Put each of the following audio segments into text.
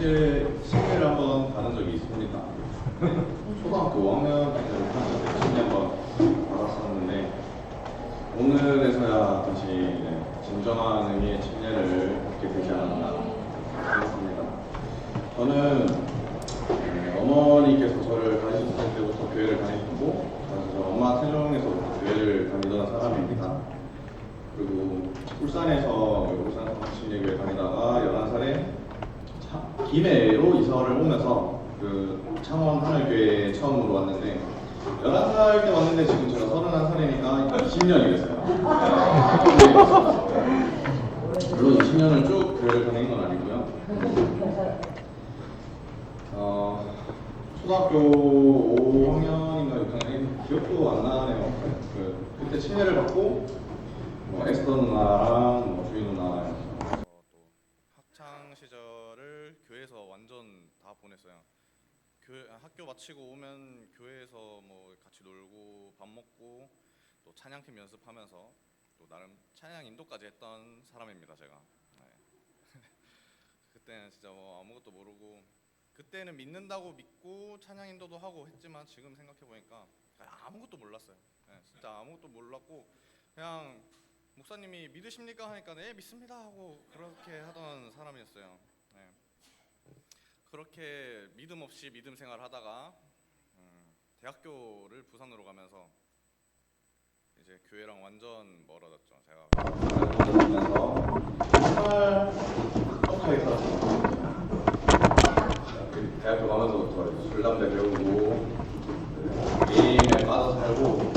사실 심리를 한번 받은 적이 있습니다. 네, 초등학교 5학년 때 6학년 때 심리 한번 받았었는데 오늘에서야 다시 네, 진정한 의미의 침례를 받게 되지 않았나 생각합니다. 저는 네, 어머니께서 저를 다니셨을 때부터 교회를 다니셨고 저 엄마 태중에서부터 교회를 다니던 사람입니다. 그리고 울산에서 울산 성심예교회 다니다가 11살에 김해로 이사를 오면서 그 창원 하늘교회에 처음으로 왔는데 11살 때 왔는데 지금 제가 31살이니까 20년이 됐어요. 네. 물론 20년을 쭉 교회를 다닌 건 아니고요. 어, 초등학교 5학년인가 6학년 기억도 안 나네요. 그, 그때 침례를 받고 뭐 에스더 누나랑 뭐 주희 누나 또 학창 시절을 교회에서 완전 다 보냈어요. 교회 학교 마치고 오면 교회에서 뭐 같이 놀고 밥 먹고 또 찬양팀 연습하면서 또 나름 찬양 인도까지 했던 사람입니다 제가. 네. 그때는 진짜 뭐 아무것도 모르고 그때는 믿는다고 믿고 찬양 인도도 하고 했지만 지금 생각해 보니까 아무것도 몰랐어요. 네, 진짜 아무것도 몰랐고 그냥 목사님이 믿으십니까 하니까 네 믿습니다 하고 그렇게 하던 사람이었어요. 네. 그렇게 믿음 없이 믿음 생활 하다가 음, 대학교를 부산으로 가면서 이제 교회랑 완전 멀어졌죠. 제가 정말 똑똑하게 살았어요. 대학교 가면서부터 술 담배 배우고 게임에 빠져 살고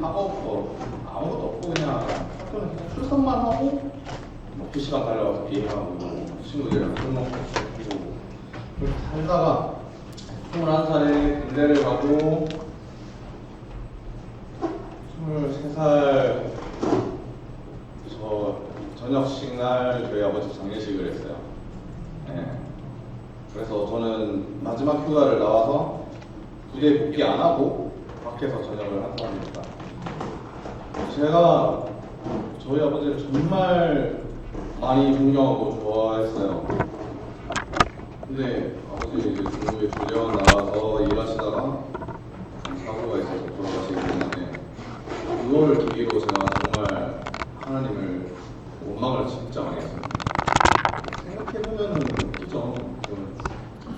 학업도 아무것도 없고 그냥 학교는 출석만 하고 뭐두 시간 달려가서 게임하고 뭐 친구들이랑 술 먹고 그렇게 살다가 21살에 군대를 가고 23살 저 저녁식 날 저희 아버지 장례식을 했어요. 네. 그래서 저는 마지막 휴가를 나와서 부대에 복귀 안 하고 밖에서 전역을 한 사람입니다. 제가 저희 아버지를 정말 많이 존경하고 좋아했어요. 근데 아버지 이제 중국에 조대원 나와서 일하시다가 사고가 있어서 돌아가시게 됐는데 그거를 계기로 제가 정말 하나님을 원망을 진짜 많이 했어요. 생각해보면 웃기죠. 그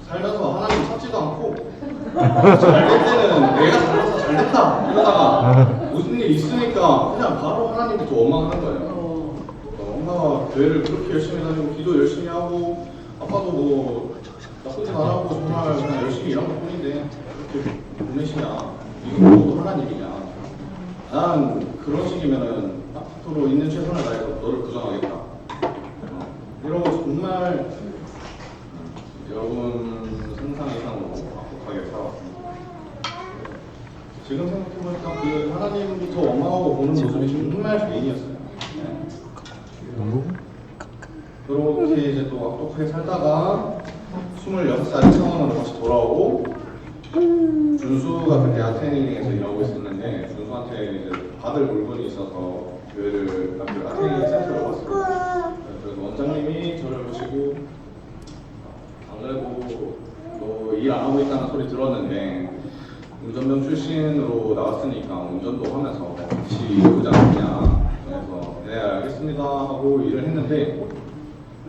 살면서 하나님 찾지도 않고 잘 될 때는 내가 잘해서 잘 됐다 이러다가 무슨 일 있으니까 그냥 바로 하나님께 원망하는 거예요. 어, 엄마가 교회를 그렇게 열심히 다니고 기도 열심히 하고 아빠도 뭐 나쁘진 안 하고 정말 그냥 열심히 일한 것 뿐인데 그렇게 보내시냐? 뭐 하나님 일이냐? 난 그런 식이면은 앞으로 있는 최선을 다해서 너를 부정하겠다. 어, 이러고 정말 여러분 상상 이상으로 악독하게 살아왔습니다. 지금 생각해보니까 그 하나님부터 원망하고 보는 모습이 정말 죄인이었어요. 네. 그렇게 이제 또 악독하게 살다가 26살에 창원으로 다시 돌아오고 준수가 그때 아테네에서 일하고 있었는데 준수한테 이제 받을 물건이 있어서 교회를 그 아테네 센터로 갔어요. 그래서 원장님이 저를 보시고 안 그래도 너 일 안 하고 있다는 소리 들었는데 운전병 출신으로 나왔으니까 운전도 하면서 같이 일해보지 않겠냐 그래서 네 알겠습니다 하고 일을 했는데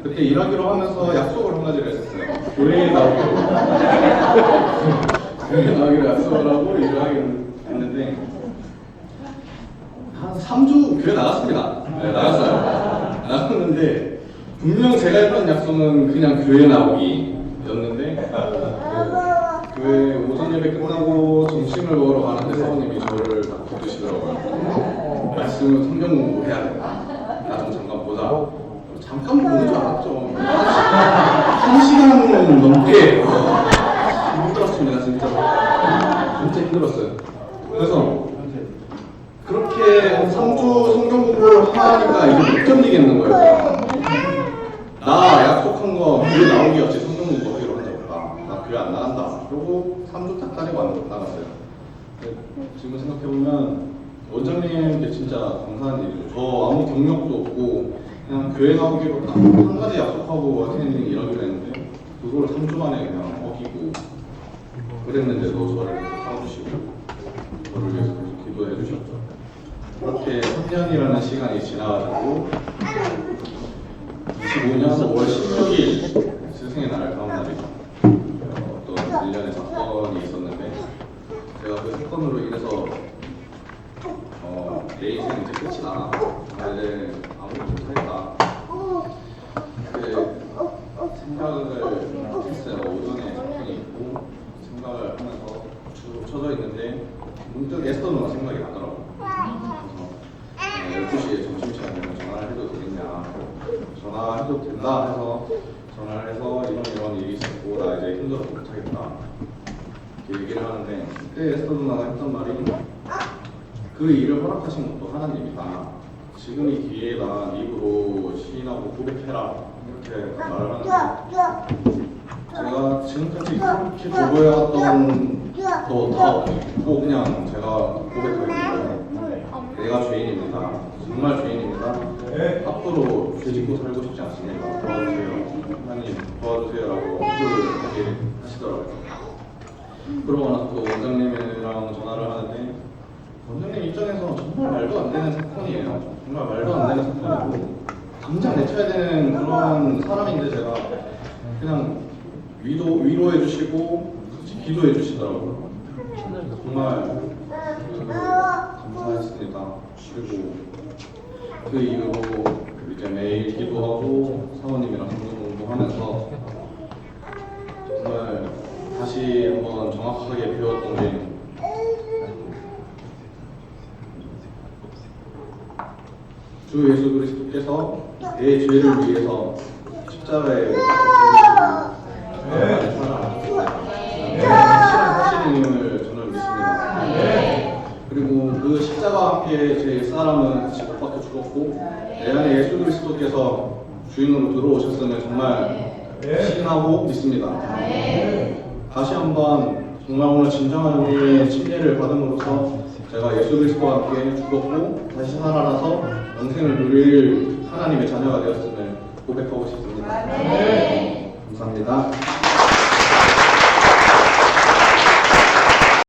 그때 일하기로 하면서 약속을 한 가지를 했었어요. 교회에 나오기로 교회에 나오기로 약속을 하고 일을 하기로 했는데 한 3주 교회 나갔습니다. 네, 나갔어요. 나갔는데 분명 제가 했던 약속은 그냥 교회 나오기 10분 넘게. 못 들었습니다 진짜. 진짜 힘들었어요. 그래서 그렇게 3주 성경 공부를 하니까 이게 못 견디겠는 거예요. 나 약속한 거 그게 나오기 없이 성경 공부 하기로 한다고. 아, 나 교회 안 나간다. 그러고 3주 딱 다니고 왔는데 나갔어요. 지금 생각해보면 원장님께 진짜 감사한 일이죠 저 아무 경력도 없고 그냥 교회 나오기로 한 가지 약속하고 워킹엔딩 이러기로 했는데, 그걸 3주 만에 그냥 어기고 그랬는데도 저를 사주시고 저를 위해서 계속 기도해 주셨죠. 그렇게 3년이라는 시간이 지나가지고 25년 5월 16일 스승의 날 다음 날이죠. 어떤 일련의 사건이 있었는데 제가 그 사건으로 인해서 어, 내 인생 이제 끝이다. 나 이제 아무것도 못하겠다. 그 생각을 했어요. 오전에 사건이 있고 생각을 하면서 쭉 쳐져 있는데 문득 에스더 누나 생각이 나더라고. 그래서 12시에 점심시간 되면 전화를 해도 되겠냐. 전화해도 된다 해서 전화를 해서 이런 이런 일이 있었고 나 이제 힘들어서 못하겠다. 이렇게 얘기를 하는데 그때 에스더 누나가 했던 말이 그 일을 허락하신 것도 하나님이다. 지금 이 기회에다 입으로 시인하고 고백해라. 이렇게 말을 하는데 제가 지금까지 그렇게 보고해왔던 거다 없고 그냥 제가 고백하기로 내가 죄인입니다. 정말 죄인입니다. 앞으로 죄 짓고 살고 싶지 않습니다. 도와주세요. 하나님 도와주세요라고 기도를 하시더라고요. 그러고 나서 또 원장님이랑 전화를 하는데 원장님 입장에서 정말 말도 안 되는 사건이에요. 정말 말도 안 되는 사건이고 당장 내쳐야 되는 그런 사람인데 제가 그냥 위로 위로해 주시고 같이 기도해 주시더라고요. 정말 그, 감사했습니다. 그리고 그 이후로 이제 매일 기도하고 사모님이랑 성경 공부하면서 정말 다시 한번 정확하게 배웠던 게 주 예수 그리스도께서 내 죄를 위해서 십자가에 못 박히시고 사 그 십자가와 함께 제 사람은 박혀 죽었고 내 안에 예수 그리스도께서 주인으로 들어오셨음을 정말 신하고 믿습니다. 다시 한번 정말 오늘 진정한 우리의 침례를 받음으로써 제가 예수 그리스도와 함께 죽었고 다시 살아나서 영생을 누릴 하나님의 자녀가 되었음을 고백하고 싶습니다. 감사합니다.